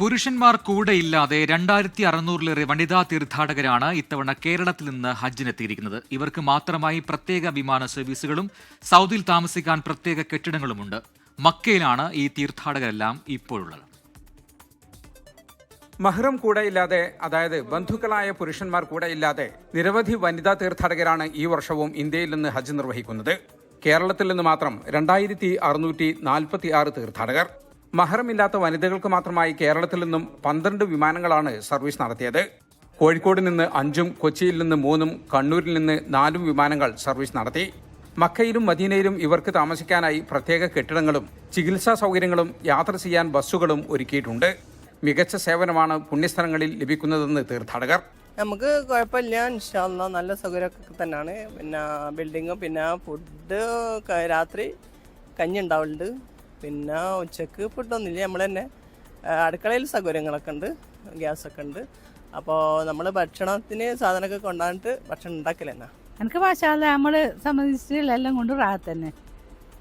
പുരുഷന്മാർ കൂടെയില്ലാതെ രണ്ടായിരത്തി അറുന്നൂറിലേറെ വനിതാ തീർത്ഥാടകരാണ് ഇത്തവണ കേരളത്തിൽ നിന്ന് ഹജ്ജിനെത്തിയിരിക്കുന്നത്. ഇവർക്ക് മാത്രമായി പ്രത്യേക വിമാന സർവീസുകളും സൗദിയിൽ താമസിക്കാൻ പ്രത്യേക കെട്ടിടങ്ങളുമുണ്ട്. മക്കയിലാണ് ഈ തീർത്ഥാടകരെല്ലാം ഇപ്പോഴുള്ളത്. മഹ്റം കൂടെയില്ലാതെ അതായത് ബന്ധുക്കളായ പുരുഷന്മാർ കൂടെയില്ലാതെ നിരവധി വനിതാ തീർത്ഥാടകരാണ് ഈ വർഷവും ഇന്ത്യയിൽ നിന്ന് ഹജ്ജ് നിർവഹിക്കുന്നത്. കേരളത്തിൽ നിന്ന് മാത്രം രണ്ടായിരത്തി അറുന്നൂറ്റി നാൽപ്പത്തി ആറ് തീർത്ഥാടകർ. മഹറമില്ലാത്ത വനിതകൾക്ക് മാത്രമായി കേരളത്തിൽ നിന്നും പന്ത്രണ്ട് വിമാനങ്ങളാണ് സർവീസ് നടത്തിയത്. കോഴിക്കോട് നിന്ന് അഞ്ചും കൊച്ചിയിൽ നിന്ന് മൂന്നും കണ്ണൂരിൽ നിന്ന് നാലും വിമാനങ്ങൾ സർവീസ് നടത്തി. മക്കയിലും മദീനയിലും ഇവർക്ക് താമസിക്കാനായി പ്രത്യേക കെട്ടിടങ്ങളും ചികിത്സാ സൗകര്യങ്ങളും യാത്ര ചെയ്യാൻ ബസ്സുകളും ഒരുക്കിയിട്ടുണ്ട്. മികച്ച സേവനമാണ് പുണ്യസ്ഥലങ്ങളിൽ ലഭിക്കുന്നതെന്ന് തീർത്ഥാടകർ. നമുക്ക് കുഴപ്പമില്ല ഇൻഷാല്ല നല്ല സൗകര്യമൊക്കെ തന്നെയാണ്. പിന്നെ ബിൽഡിങ്ങും പിന്നെ ഫുഡ് രാത്രി കഞ്ഞി ഉണ്ടാവലുണ്ട് പിന്നെ ഉച്ചയ്ക്ക് ഫുഡൊന്നുമില്ല നമ്മൾ തന്നെ അടുക്കളയിൽ സൗകര്യങ്ങളൊക്കെ ഉണ്ട് ഗ്യാസൊക്കെ ഉണ്ട്. അപ്പോൾ നമ്മൾ ഭക്ഷണത്തിന് സാധനമൊക്കെ കൊണ്ടാണ്ട് ഭക്ഷണം ഉണ്ടാക്കൽ തന്നെ. എനിക്ക് മാഷാല്ല നമ്മളെ സംബന്ധിച്ച് എല്ലാം കൊണ്ട് റാഹത്ത് തന്നെ.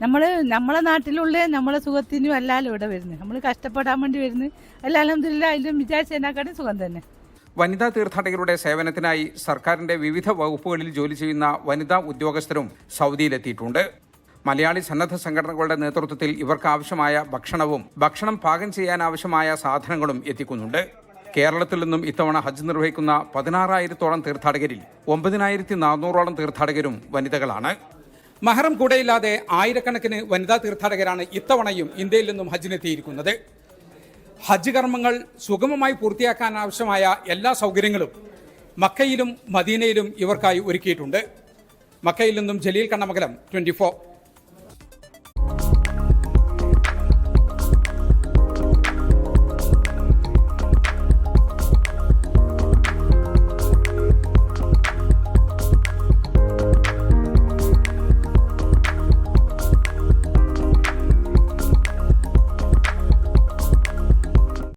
നമ്മൾ നമ്മളെ നാട്ടിലുള്ള നമ്മളെ സുഖത്തിനും എല്ലാവരും ഇവിടെ വരുന്നത് നമ്മൾ കഷ്ടപ്പെടാൻ വേണ്ടി വരുന്നത് എല്ലാം അലഹമില്ല അതിലും വിചാരിച്ചതിനെക്കാട്ടും സുഖം തന്നെ. വനിതാ തീർത്ഥാടകരുടെ സേവനത്തിനായി സർക്കാരിന്റെ വിവിധ വകുപ്പുകളിൽ ജോലി ചെയ്യുന്ന വനിതാ ഉദ്യോഗസ്ഥരും സൗദിയിലെത്തിയിട്ടുണ്ട്. മലയാളി സന്നദ്ധ സംഘടനകളുടെ നേതൃത്വത്തിൽ ഇവർക്ക് ആവശ്യമായ ഭക്ഷണവും ഭക്ഷണം പാകം ചെയ്യാൻ ആവശ്യമായ സാധനങ്ങളും എത്തിക്കുന്നുണ്ട്. കേരളത്തിൽ നിന്നും ഇത്തവണ ഹജ്ജ് നിർവഹിക്കുന്ന പതിനാറായിരത്തോളം തീർത്ഥാടകരിൽ ഒമ്പതിനായിരത്തി നാനൂറോളം തീർത്ഥാടകരും വനിതകളാണ്. മഹറം കൂടെയില്ലാതെ ആയിരക്കണക്കിന് വനിതാ തീർത്ഥാടകരാണ് ഇത്തവണയും ഇന്ത്യയിൽ നിന്നും ഹജ്ജിനെത്തിയിരിക്കുന്നത്. ഹജ്ജ് കർമ്മങ്ങൾ സുഗമമായി പൂർത്തിയാക്കാൻ ആവശ്യമായ എല്ലാ സൗകര്യങ്ങളും മക്കയിലും മദീനയിലും ഇവർക്കായി ഒരുക്കിയിട്ടുണ്ട്. മക്കയിൽ നിന്നും ജലീൽ കണ്ണമംഗലം ട്വന്റി